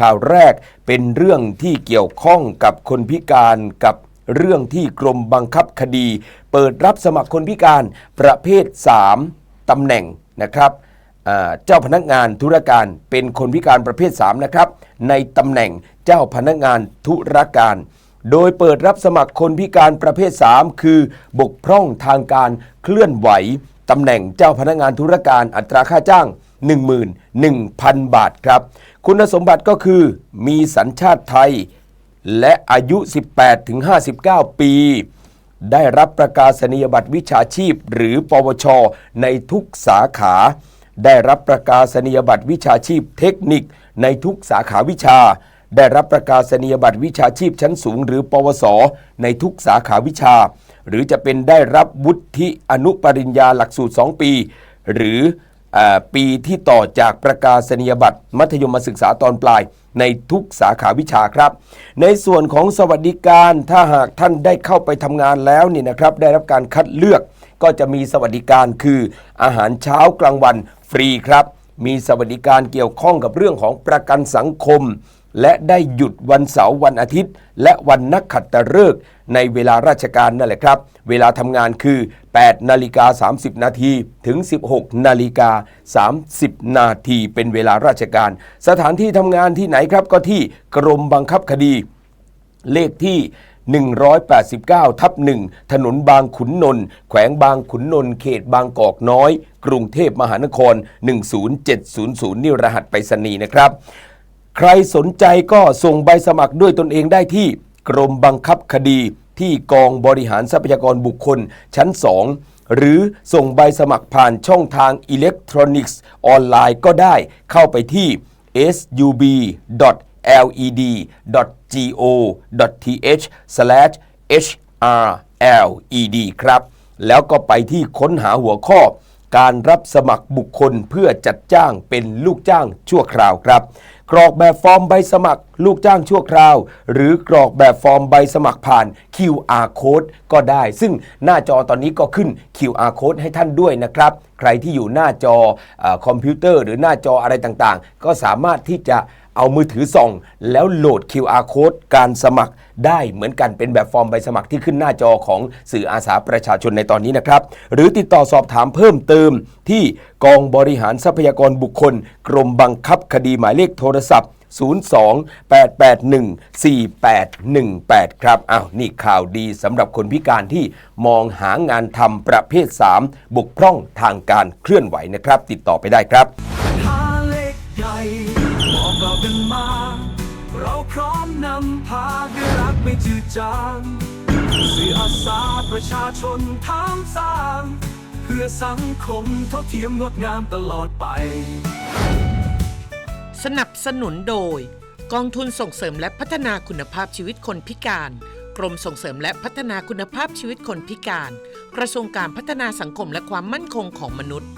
ข่าวแรกเป็นเรื่องที่เกี่ยวข้องกับคนพิการกับเรื่องที่กรมบังคับคดี เปิดรับสมัครคนพิการประเภท 3ตำแหน่งนะครับเจ้าพนักงานธุรการเป็นคนพิการประเภท 3 นะครับ ในตำแหน่งเจ้าพนักงานธุรการ โดยเปิดรับสมัครคนพิการประเภท 3 คือ บกพร่องทางการเคลื่อนไหวตำแหน่งเจ้าพนักงานธุรการอัตราค่าจ้าง 11,000 บาทครับ คุณสมบัติก็คือมีสัญชาติไทย และอายุ 18-59 ปี ได้รับประกาศนียบัตรวิชาชีพ หรือปวช ในทุกสาขา ได้รับประกาศนียบัตรวิชาชีพเทคนิค ในทุกสาขาวิชา ได้รับประกาศนียบัตรวิชาชีพชั้นสูง หรือ ปวส ในทุกสาขาวิชา หรือจะเป็นได้รับวุฒิอนุปริญญาหลักสูตร 2 ปี หรือ ปีที่ต่อจากประกาศนียบัตร มัธยมศึกษาตอนปลายในทุกสาขาวิชาครับ ในส่วนของสวัสดิการถ้าหากท่านได้เข้าไปทำงานแล้วนี่นะครับ ได้รับการคัดเลือกก็จะมีสวัสดิการคืออาหารเช้ากลางวันฟรีครับ มีสวัสดิการเกี่ยวข้องกับเรื่องของประกันสังคม และได้หยุดวันเสาร์วันอาทิตย์ และวันนักขัตฤกษ์ในเวลาราชการนั่นแหละครับ เวลาทำงานคือ 8 นาฬิกา 30 นาทีถึง 16 นาฬิกา 30 นาทีเป็นเวลาราชการ สถานที่ทำงานที่ไหนครับก็ที่กรมบังคับคดี เลขที่189 ทับ 1 ถนนบางขุนนนท์แขวงบางขุนนนท์เขตบางกอกน้อย กรุงเทพมหานคร 10700 นี่รหัสไปรษณีย์นะครับ ใครสนใจก็ส่งใบสมัครด้วยตนเองได้ที่กรมบังคับคดีที่กองบริหารทรัพยากรบุคคลชั้น 2 หรือส่งใบสมัครผ่านช่องทางอิเล็กทรอนิกส์ออนไลน์ก็ได้เข้าไปที่ sub led.go.th/hrled ครับ แล้วก็ไปที่ค้นหาหัวข้อ การรับสมัครบุคคลเพื่อจัดจ้างเป็นลูกจ้างชั่วคราวครับ กรอกแบบฟอร์มใบสมัครลูกจ้างชั่วคราว หรือกรอกแบบฟอร์มใบสมัครผ่าน QR code ก็ได้ ซึ่งหน้าจอตอนนี้ก็ขึ้น QR code ให้ท่านด้วยนะครับ ใครที่อยู่หน้าจออคอมพิวเตอร์ หรือหน้าจออะไรต่างๆ ก็สามารถที่จะ เอามือถือส่อง แล้วโหลด QR code การสมัครได้เหมือนกันเป็นแบบฟอร์มใบสมัครที่ขึ้นหน้าจอของสื่ออาสาประชาชนในตอนนี้นะครับ หรือติดต่อสอบถามเพิ่มเติมที่กองบริหารทรัพยากรบุคคล กรมบังคับคดีหมายเลขโทรศัพท์ 02-881-4818 ครับ อ้าว นี่ข่าวดีสำหรับคนพิการที่มองหางานทำประเภท 3 บกพร่องทางการเคลื่อนไหวนะครับ ติดต่อไปได้ครับ นำพาด้รักไม่จืดจางสื่ออาสาประชาชนทางสร้าง เพื่อสังคมเท่าเทียมงดงามตลอดไป สนับสนุนโดย กองทุนส่งเสริมและพัฒนาคุณภาพชีวิตคนพิการ กรมส่งเสริมและพัฒนาคุณภาพชีวิตคนพิการ กระทรวงการพัฒนาสังคมและความมั่นคงของมนุษย์